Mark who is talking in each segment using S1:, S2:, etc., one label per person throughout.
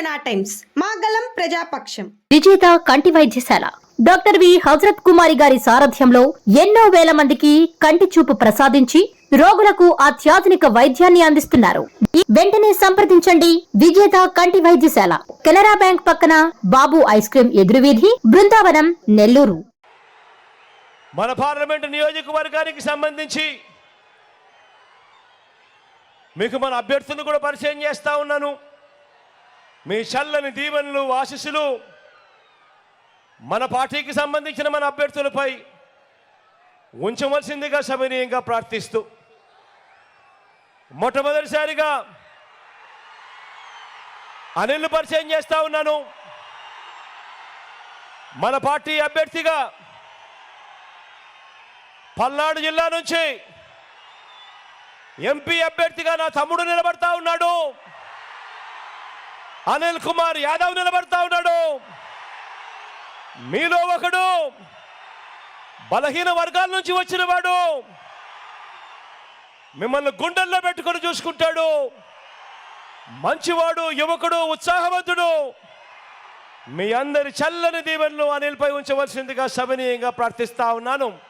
S1: జనా టైమ్స్ మాగలం ప్రజాపక్షం.
S2: విజేత కంటి వైద్యశాల. Doctor V. హజరత్ కుమారి గారి సారథ్యంలో ఎన్నో వేల మందికి కంటి చూపు ప్రసాదించి రోగులకు అత్యాధునిక వైద్యాన్ని అందిస్తున్నారు. ఈ- వెంటనే సంప్రదించండి విజేత కంటి వైద్యశాల. కెనరా బ్యాంక్ పక్కన బాబు ఐస్ క్రీం ఎదురువీధి బృందావనం నెల్లూరు.
S3: మన పార్లమెంటు నియోజకవర్గానికి సంబంధించి మీకు మన అభ్యర్థులను కూడా పరిచయం చేస్తా ఉన్నాను. మీ చల్లని దీవెనలు ఆశీస్సులు మన పార్టీకి సంబంధించిన మన అభ్యర్థులపై ఉంచవలసిందిగా సమనీయంగా ప్రార్థిస్తూ మొట్టమొదటిసారిగా అనిల్ పరిచయం చేస్తా ఉన్నాను. మన పార్టీ అభ్యర్థిగా పల్నాడు జిల్లా నుంచి ఎంపీ అభ్యర్థిగా నా తమ్ముడు నిలబడతా ఉన్నాడు. అనిల్ కుమార్ యాదవ్ నిలబడతా ఉన్నాడు. మీలో ఒకడు బలహీన వర్గాల నుంచి వచ్చిన వాడు. మిమ్మల్ని గుండెల్లో పెట్టుకొని చూసుకుంటాడు. మంచివాడు యువకుడు ఉత్సాహవంతుడు. మీ అందరి చల్లని దీవెనలు అనిల్పై ఉంచవలసిందిగా సమనీయంగా ప్రార్థిస్తా ఉన్నాను.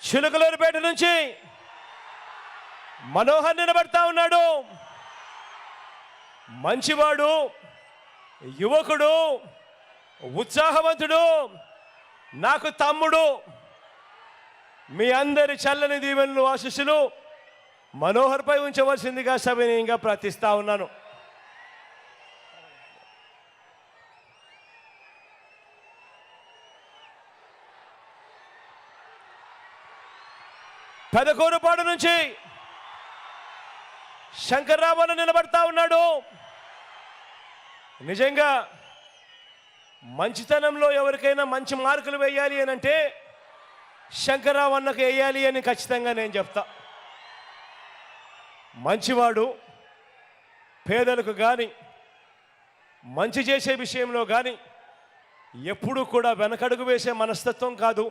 S3: చిలుకలూరుపేట నుంచి మనోహర్ నిలబడతా ఉన్నాడు. మంచివాడు యువకుడు ఉత్సాహవంతుడు నాకు తమ్ముడు. మీ అందరి చల్లని దీవెనలు ఆశీస్సులు మనోహర్పై ఉంచవలసిందిగా సవినీయంగా ప్రార్థిస్తా ఉన్నాను. పెదకూరుపాడు నుంచి శంకర్రామను నిలబడతా ఉన్నాడు. నిజంగా మంచితనంలో ఎవరికైనా మంచి మార్కులు వేయాలి అని అంటే శంకర్రావు అన్నకు వేయాలి అని ఖచ్చితంగా నేను చెప్తా. మంచివాడు పేదలకు కానీ మంచి చేసే విషయంలో కానీ ఎప్పుడూ కూడా వెనకడుగు వేసే మనస్తత్వం కాదు.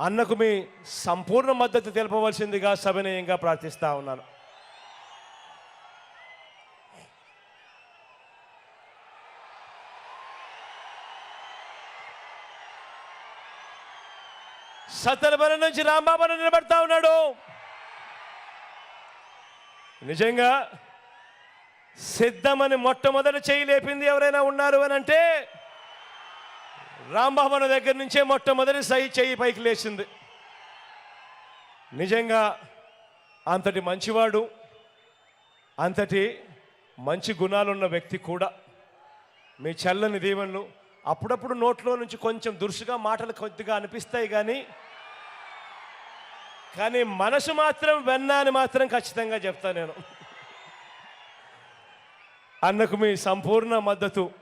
S3: అన్నకు మీ సంపూర్ణ మద్దతు తెలపవలసిందిగా సవినయంగా ప్రార్థిస్తా ఉన్నాను. సత్తరబల నుంచి రాంబాబు నిలబడతా ఉన్నాడు. నిజంగా సిద్ధమని మొట్టమొదటి చేయి లేపింది ఎవరైనా ఉన్నారు అని అంటే రాంబాబు దగ్గర నుంచే మొట్టమొదటి సై చెయ్యి పైకి లేచింది. నిజంగా అంతటి మంచివాడు అంతటి మంచి గుణాలున్న వ్యక్తి కూడా. మీ చల్లని దీవెనలు అప్పుడప్పుడు నోట్లో నుంచి కొంచెం దురుసుగా మాటలు కొద్దిగా అనిపిస్తాయి కానీ కానీ మనసు మాత్రం వెన్న అని మాత్రం ఖచ్చితంగా చెప్తా నేను. అన్నకు మీ సంపూర్ణ మద్దతు.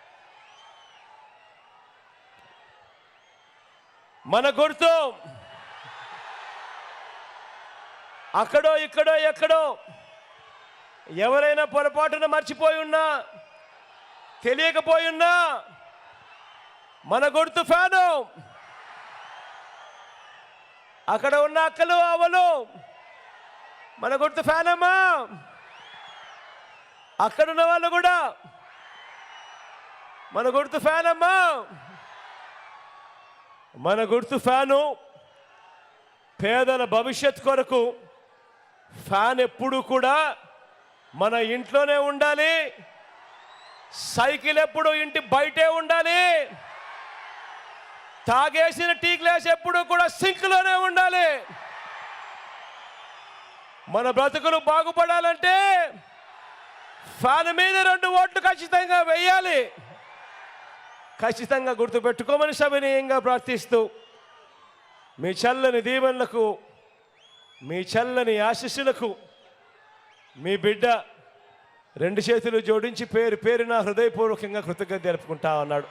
S3: మన గుర్తు. అక్కడో ఇక్కడో ఎక్కడో ఎవరైనా పొరపాటున మర్చిపోయి ఉన్నా తెలియకపోయి ఉన్నా మన గుర్తు ఫ్యాను. అక్కడ ఉన్న అక్కలు అవలు మన గుర్తు ఫ్యాన్ అమ్మా అక్కడున్న వాళ్ళు కూడా మన గుర్తు ఫ్యానమ్మా. మన గుర్తు ఫ్యాను. పేదల భవిష్యత్ కొరకు ఫ్యాన్ ఎప్పుడు కూడా మన ఇంట్లోనే ఉండాలి. సైకిల్ ఎప్పుడు ఇంటి బయటే ఉండాలి. తాగేసిన టీ గ్లాస్ ఎప్పుడు కూడా సింక్లోనే ఉండాలి. మన బ్రతుకులు బాగుపడాలంటే ఫ్యాన్ మీద రెండు ఓట్లు ఖచ్చితంగా వేయాలి. ఖచ్చితంగా గుర్తుపెట్టుకోమని సవినీయంగా ప్రార్థిస్తూ మీ చల్లని దీవెనలకు మీ చల్లని ఆశీస్సులకు మీ బిడ్డ రెండు చేతులు జోడించి పేరు పేరున హృదయపూర్వకంగా కృతజ్ఞత జరుపుకుంటా ఉన్నాడు.